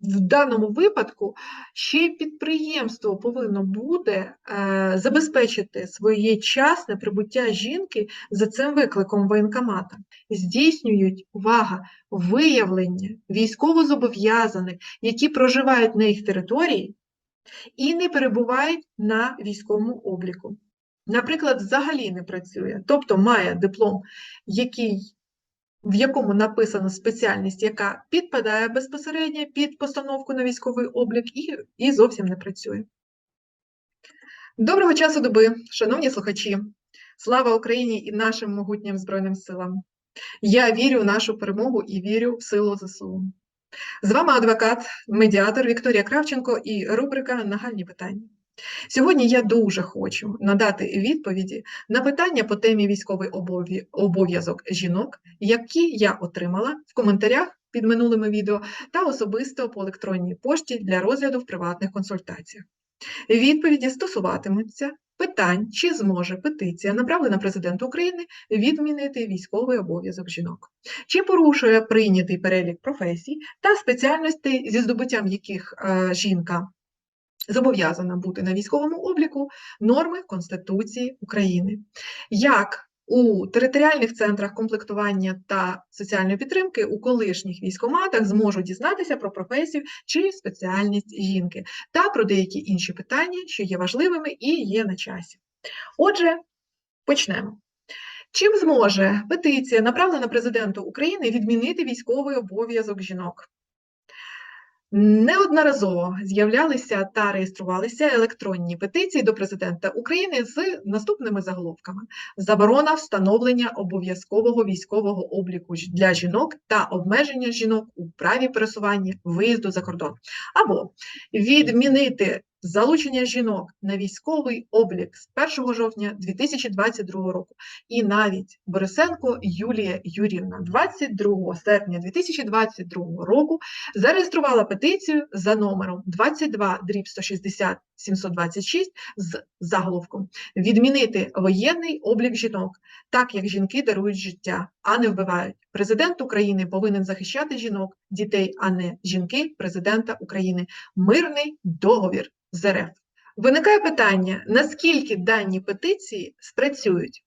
в даному випадку ще й підприємство повинно буде е, забезпечити своєчасне прибуття жінки за цим викликом воєнкомата. Здійснюють увага виявлення військовозобов'язаних, які проживають на їх території і не перебувають на військовому обліку. Наприклад, взагалі не працює, тобто має диплом, який в якому написана спеціальність, яка підпадає безпосередньо під постановку на військовий облік, і, і зовсім не працює. Доброго часу доби, шановні слухачі! Слава Україні і нашим могутнім Збройним силам! Я вірю в нашу перемогу і вірю в силу ЗСУ. З вами адвокат, медіатор Вікторія Кравченко і рубрика Нагальні питання. Сьогодні я дуже хочу надати відповіді на питання по темі військовий обов'язок жінок, які я отримала в коментарях під минулими відео та особисто по електронній пошті для розгляду в приватних консультаціях. Відповіді стосуватимуться питань, чи зможе петиція, направлена президенту України, відмінити військовий обов'язок жінок, чи порушує прийнятий перелік професій та спеціальностей, зі здобуттям яких е, жінка зобов'язана бути на військовому обліку норми Конституції України. Як у територіальних центрах комплектування та соціальної підтримки у колишніх військоматах зможуть дізнатися про професію чи спеціальність жінки та про деякі інші питання, що є важливими і є на часі. Отже, почнемо. Чим зможе петиція, направлена президенту України, відмінити військовий обов'язок жінок? Неодноразово з'являлися та реєструвалися електронні петиції до президента України з наступними заголовками: заборона встановлення обов'язкового військового обліку для жінок та обмеження жінок у праві пересування виїзду за кордон, або відмінити залучення жінок на військовий облік з 1 жовтня 2022 року. І навіть Борисенко Юлія Юрівна 22 серпня 2022 року зареєструвала петицію за номером 22 дріб 160 726 з заголовком Відмінити воєнний облік жінок, так як жінки дарують життя, а не вбивають. Президент України повинен захищати жінок, дітей, а не жінки, президента України. Мирний договір з РФ. Виникає питання, наскільки дані петиції спрацюють?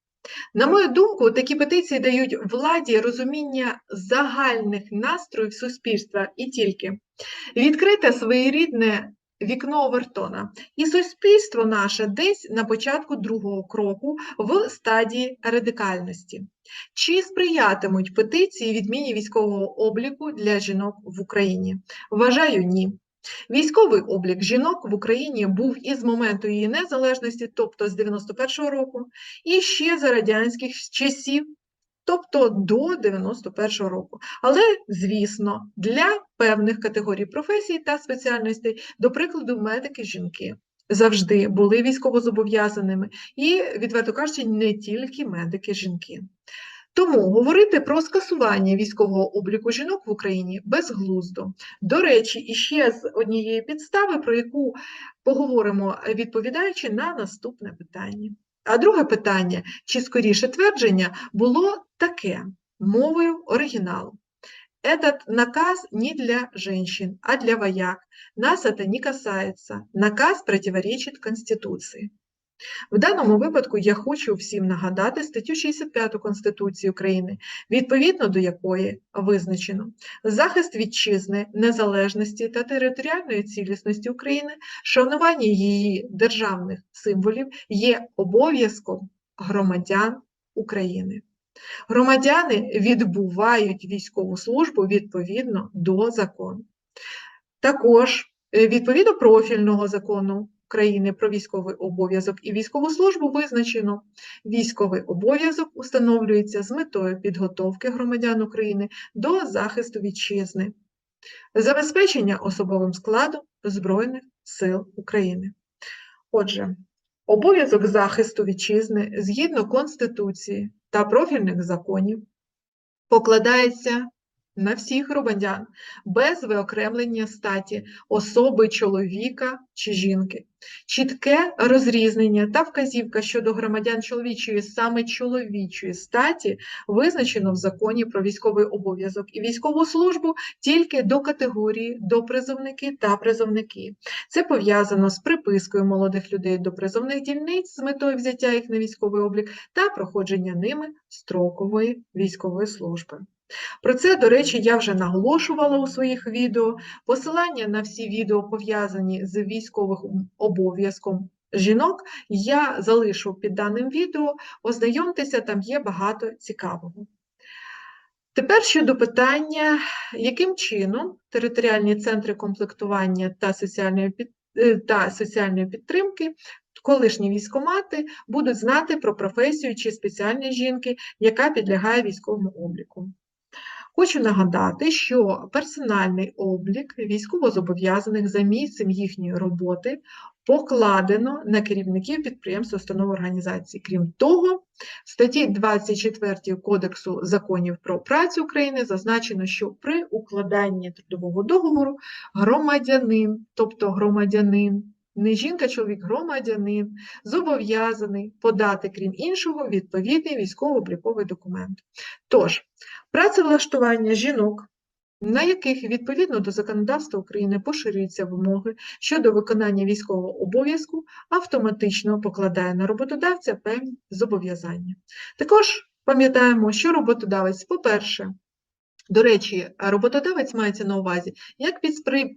На мою думку, такі петиції дають владі розуміння загальних настроїв суспільства і тільки відкрите своєрідне вікно Овертона. І суспільство наше десь на початку другого кроку в стадії радикальності. Чи сприятимуть петиції відміні військового обліку для жінок в Україні? Вважаю, ні. Військовий облік жінок в Україні був із моменту її незалежності, тобто з 91-го року, і ще за радянських часів, тобто до 91-го року. Але, звісно, для певних категорій професій та спеціальностей, до прикладу, медики жінки. Завжди були військовозобов'язаними і, відверто кажучи, не тільки медики-жінки. Тому говорити про скасування військового обліку жінок в Україні безглуздо. До речі, іще з однієї підстави, про яку поговоримо, відповідаючи на наступне питання. А друге питання, чи скоріше твердження, було таке мовою оригіналу. Этот наказ не для женщин, а для вояк. Нас это не касается. Наказ противоречит Конституции. В даному випадку я хочу всім нагадати статтю 65 Конституції України, відповідно до якої визначено захист вітчизни, незалежності та територіальної цілісності України, шанування її державних символів є обов'язком громадян України. Громадяни відбувають військову службу відповідно до закону. Також е, відповідно профільного закону країни про військовий обов'язок і військову службу визначено, військовий обов'язок установлюється з метою підготовки громадян України до захисту вітчизни, забезпечення особовим складом Збройних сил України. Отже, обов'язок захисту вітчизни згідно Конституції та профільних законів покладається на всіх громадян без виокремлення статі особи чоловіка чи жінки. Чітке розрізнення та вказівка щодо громадян чоловічої, саме чоловічої статі, визначено в законі про військовий обов'язок і військову службу тільки до категорії допризовники та призовники. Це пов'язано з припискою молодих людей до призовних дільниць з метою взяття їх на військовий облік та проходження ними строкової військової служби. Про це, до речі, я вже наголошувала у своїх відео. Посилання на всі відео, пов'язані з військовим обов'язком жінок, я залишу під даним відео. Ознайомтеся, там є багато цікавого. Тепер щодо питання, яким чином територіальні центри комплектування та соціальної, е, та соціальної підтримки, колишні військомати будуть знати про професію чи спеціальність жінки, яка підлягає військовому обліку. Хочу нагадати, що персональний облік військовозобов'язаних за місцем їхньої роботи покладено на керівників підприємств, установ організацій. Крім того, в статті 24 Кодексу законів про працю України зазначено, що при укладанні трудового договору громадянин, тобто громадянин, не жінка, чоловік, громадянин, зобов'язаний подати, крім іншого, відповідний військово-обліковий документ. Тож, працевлаштування жінок, на яких відповідно до законодавства України поширюються вимоги щодо виконання військового обов'язку, автоматично покладає на роботодавця певні зобов'язання. Також пам'ятаємо, що роботодавець, по-перше, до речі, роботодавець мається на увазі як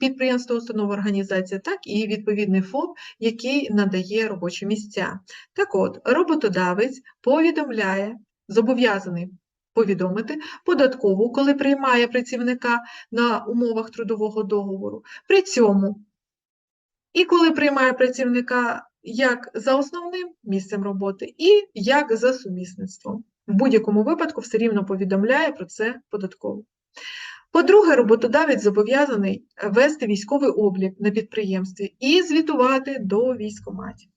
підприємство, установа організація, так і відповідний ФОП, який надає робочі місця. Так от, роботодавець повідомляє, зобов'язаний повідомити податкову, коли приймає працівника на умовах трудового договору. При цьому, і коли приймає працівника як за основним місцем роботи, і як за сумісництвом. В будь-якому випадку все рівно повідомляє про це податково. По-друге, роботодавець зобов'язаний вести військовий облік на підприємстві і звітувати до військоматів.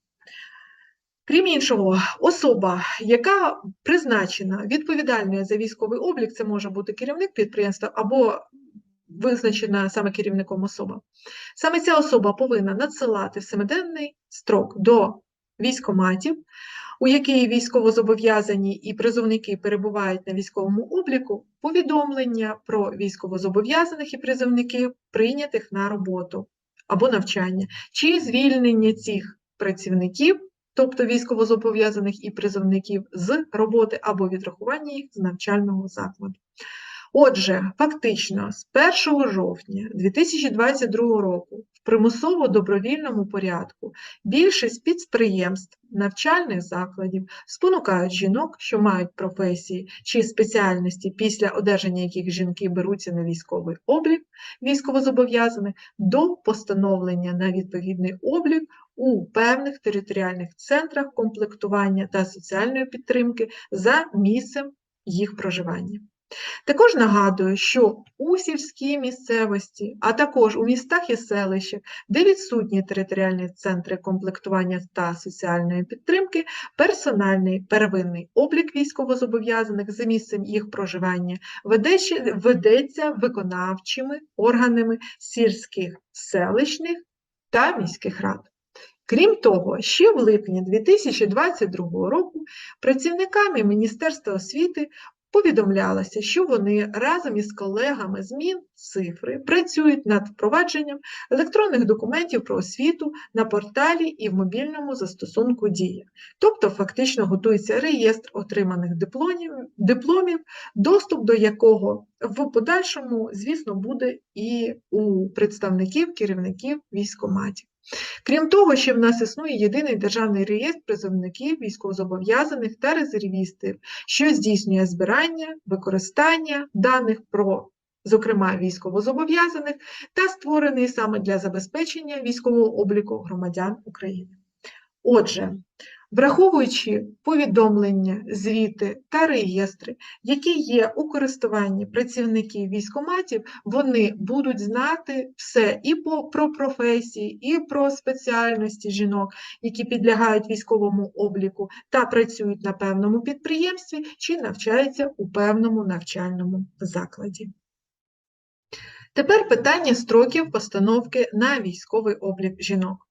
Крім іншого, особа, яка призначена відповідальною за військовий облік, це може бути керівник підприємства або визначена саме керівником особа. Саме ця особа повинна надсилати в семиденний строк до військоматів, у якій військовозобов'язані і призовники перебувають на військовому обліку, повідомлення про військовозобов'язаних і призовників, прийнятих на роботу або навчання, чи звільнення цих працівників тобто військовозобов'язаних і призовників з роботи або відрахування їх з навчального закладу. Отже, фактично, з 1 жовтня 2022 року в примусово добровільному порядку більшість підприємств навчальних закладів спонукають жінок, що мають професії чи спеціальності, після одержання яких жінки беруться на військовий облік військовозобов'язаних, до постановлення на відповідний облік у певних територіальних центрах комплектування та соціальної підтримки за місцем їх проживання. Також нагадую, що у сільській місцевості, а також у містах і селищах, де відсутні територіальні центри комплектування та соціальної підтримки, персональний первинний облік військовозобов'язаних за місцем їх проживання ведеться виконавчими органами сільських селищних та міських рад. Крім того, ще в липні 2022 року працівниками Міністерства освіти повідомлялося, що вони разом із колегами з Мінцифри працюють над впровадженням електронних документів про освіту на порталі і в мобільному застосунку Дія. Тобто, фактично готується реєстр отриманих дипломів, дипломів, доступ до якого в подальшому, звісно, буде і у представників керівників військоматів. Крім того, ще в нас існує єдиний державний реєстр призовників, військовозобов'язаних та резервістів, що здійснює збирання, використання даних про, зокрема, військовозобов'язаних та створений саме для забезпечення військового обліку громадян України. Отже, Враховуючи повідомлення, звіти та реєстри, які є у користуванні працівників військоматів, вони будуть знати все і про професії, і про спеціальності жінок, які підлягають військовому обліку та працюють на певному підприємстві чи навчаються у певному навчальному закладі. Тепер питання строків постановки на військовий облік жінок.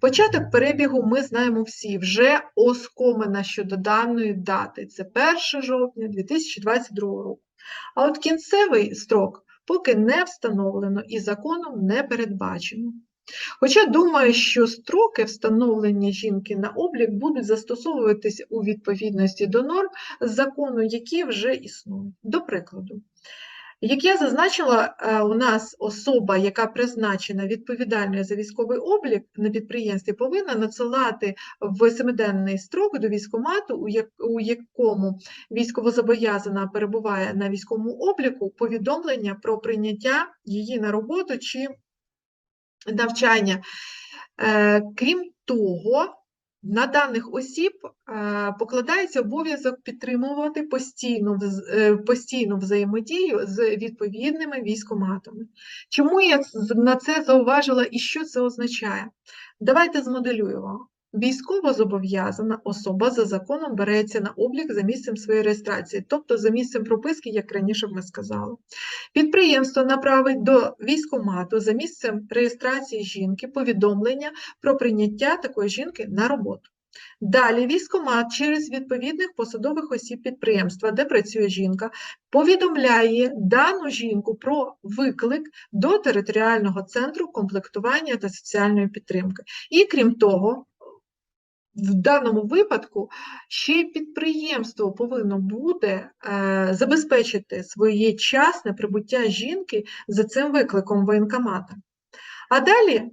Початок перебігу ми знаємо всі, вже оскомина щодо даної дати. Це 1 жовтня 2022 року. А от кінцевий строк поки не встановлено і законом не передбачено. Хоча думаю, що строки встановлення жінки на облік будуть застосовуватись у відповідності до норм закону, які вже існують. До прикладу, як я зазначила, е, у нас особа, яка призначена відповідальною за військовий облік на підприємстві, повинна надсилати в семиденний строк до військомату, у якому військовозобов'язана перебуває на військовому обліку, повідомлення про прийняття її на роботу чи навчання. Е, крім того, на даних осіб е, покладається обов'язок підтримувати постійну е, постійну взаємодію з відповідними військоматами. Чому я на це зауважила і що це означає? Давайте змоделюємо. Військово зобов'язана особа за законом береться на облік за місцем своєї реєстрації, тобто за місцем прописки, як раніше ми сказали. Підприємство направить до військомату за місцем реєстрації жінки повідомлення про прийняття такої жінки на роботу. Далі військомат через відповідних посадових осіб підприємства, де працює жінка, повідомляє дану жінку про виклик до територіального центру комплектування та соціальної підтримки. І крім того, в даному випадку ще й підприємство повинно буде е, забезпечити своєчасне прибуття жінки за цим викликом воєнкомата. А далі,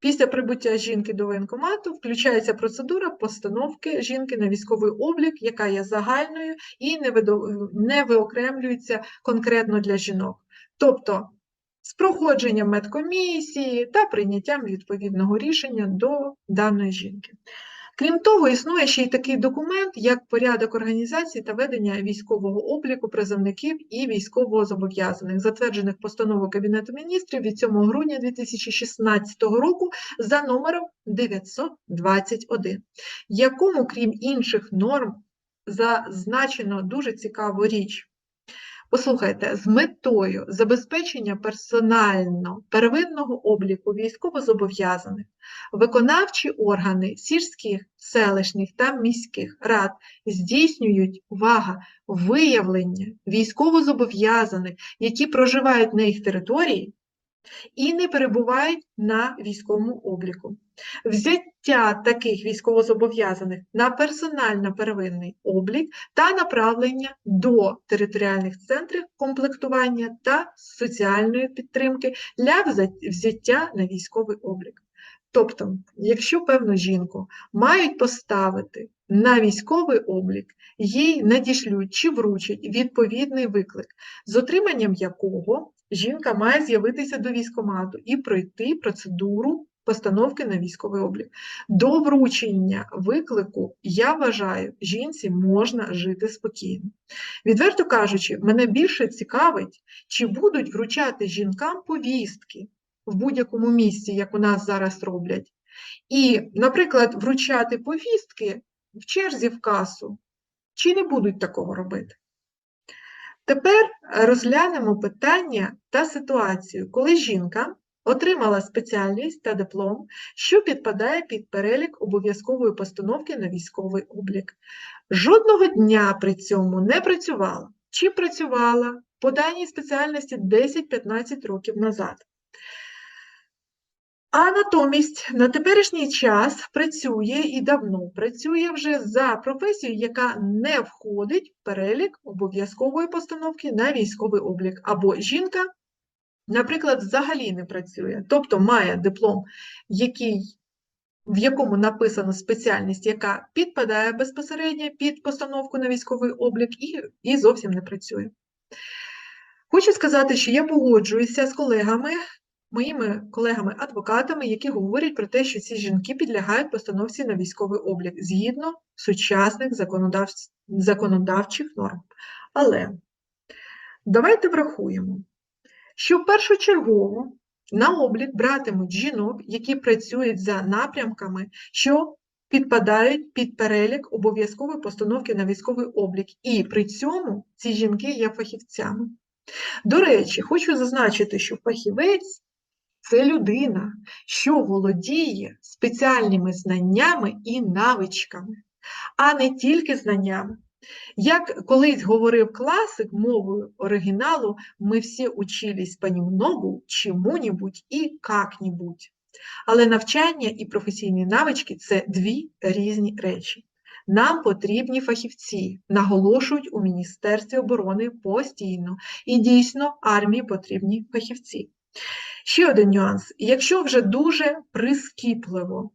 після прибуття жінки до воєнкомату, включається процедура постановки жінки на військовий облік, яка є загальною і не виокремлюється конкретно для жінок. Тобто з проходженням медкомісії та прийняттям відповідного рішення до даної жінки. Крім того, існує ще й такий документ, як порядок організації та ведення військового обліку призовників і військовозобов'язаних, затверджених постановою Кабінету міністрів від 7 грудня 2016 року за номером 921, якому, крім інших норм, зазначено дуже цікаву річ. Послухайте, з метою забезпечення персонально первинного обліку військовозобов'язаних, виконавчі органи сільських, селищних та міських рад здійснюють увага, виявлення військовозобов'язаних, які проживають на їх території і не перебувають на військовому обліку. Взяття таких військовозобов'язаних на персонально-первинний облік та направлення до територіальних центрів комплектування та соціальної підтримки для взяття на військовий облік. Тобто, якщо певну жінку мають поставити на військовий облік, їй надішлють чи вручать відповідний виклик, з отриманням якого жінка має з'явитися до військомату і пройти процедуру постановки на військовий облік. До вручення виклику, я вважаю, жінці можна жити спокійно. Відверто кажучи, мене більше цікавить, чи будуть вручати жінкам повістки в будь-якому місці, як у нас зараз роблять. І, наприклад, вручати повістки в черзі в касу, чи не будуть такого робити? Тепер розглянемо питання та ситуацію, коли жінка отримала спеціальність та диплом, що підпадає під перелік обов'язкової постановки на військовий облік. Жодного дня при цьому не працювала чи працювала по даній спеціальності 10-15 років назад. А натомість на теперішній час працює і давно працює вже за професією, яка не входить в перелік обов'язкової постановки на військовий облік. Або жінка, наприклад, взагалі не працює, тобто має диплом, який, в якому написана спеціальність, яка підпадає безпосередньо під постановку на військовий облік, і, і зовсім не працює. Хочу сказати, що я погоджуюся з колегами моїми колегами-адвокатами, які говорять про те, що ці жінки підлягають постановці на військовий облік згідно сучасних законодав... законодавчих норм. Але давайте врахуємо, що першочергово на облік братимуть жінок, які працюють за напрямками, що підпадають під перелік обов'язкової постановки на військовий облік, і при цьому ці жінки є фахівцями. До речі, хочу зазначити, що фахівець це людина, що володіє спеціальними знаннями і навичками, а не тільки знаннями. Як колись говорив класик мовою оригіналу, ми всі учились понемногу, чому-нибудь і как-нибудь. Але навчання і професійні навички це дві різні речі. Нам потрібні фахівці, наголошують у Міністерстві оборони постійно, і дійсно армії потрібні фахівці. Ще один нюанс: якщо вже дуже прискіпливо,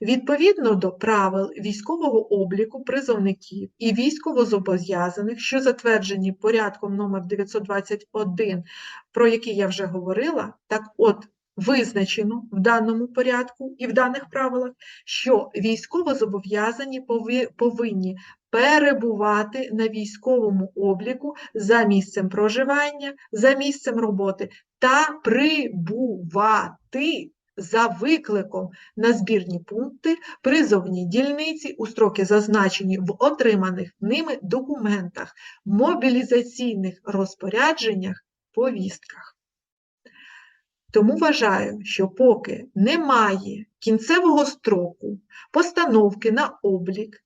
відповідно до правил військового обліку призовників і військовозобов'язаних, що затверджені порядком номер 921, про який я вже говорила, так от визначено в даному порядку і в даних правилах, що військовозобов'язані пови- повинні перебувати на військовому обліку за місцем проживання, за місцем роботи та прибувати за викликом на збірні пункти, призовні дільниці у строки, зазначені в отриманих ними документах, мобілізаційних розпорядженнях, повістках. Тому вважаю, що поки немає кінцевого строку постановки на облік,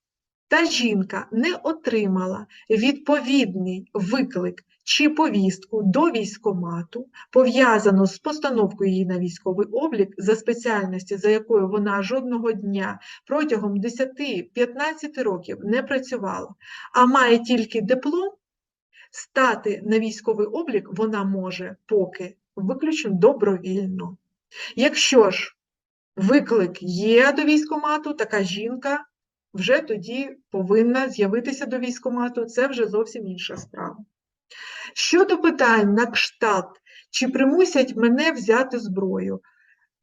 та жінка не отримала відповідний виклик чи повістку до військомату, пов'язану з постановкою її на військовий облік за спеціальності, за якою вона жодного дня протягом 10-15 років не працювала, а має тільки диплом, стати на військовий облік вона може поки виключно добровільно. Якщо ж виклик є до військомату, така жінка вже тоді повинна з'явитися до військомату, це вже зовсім інша справа. Щодо питань на кшталт, чи примусять мене взяти зброю?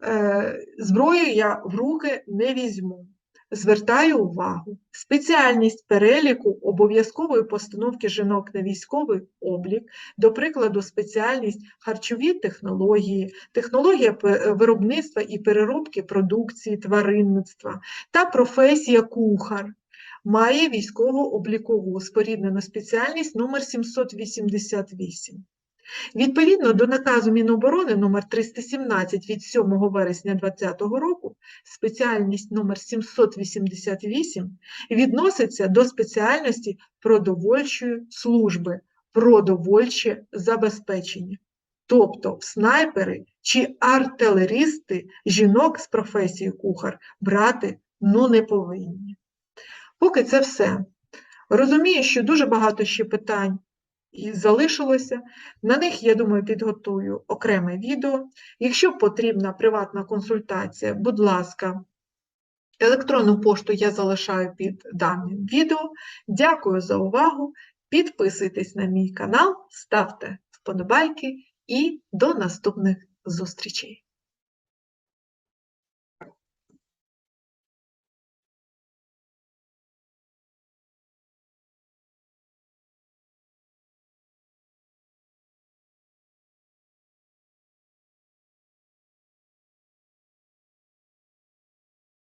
Е, Зброю я в руки не візьму. Звертаю увагу, спеціальність переліку обов'язкової постановки жінок на військовий облік, до прикладу, спеціальність харчові технології, технологія виробництва і переробки продукції, тваринництва та професія кухар. Має військово-облікову споріднену спеціальність номер 788. Відповідно до наказу Міноборони номер 317 від 7 вересня 2020 року, спеціальність номер 788 відноситься до спеціальності продовольчої служби, продовольче забезпечення. Тобто снайпери чи артилеристи жінок з професією кухар брати ну не повинні. Поки це все. Розумію, що дуже багато ще питань і залишилося. На них, я думаю, підготую окреме відео. Якщо потрібна приватна консультація, будь ласка, електронну пошту я залишаю під даним відео. Дякую за увагу. Підписуйтесь на мій канал, ставте вподобайки і до наступних зустрічей!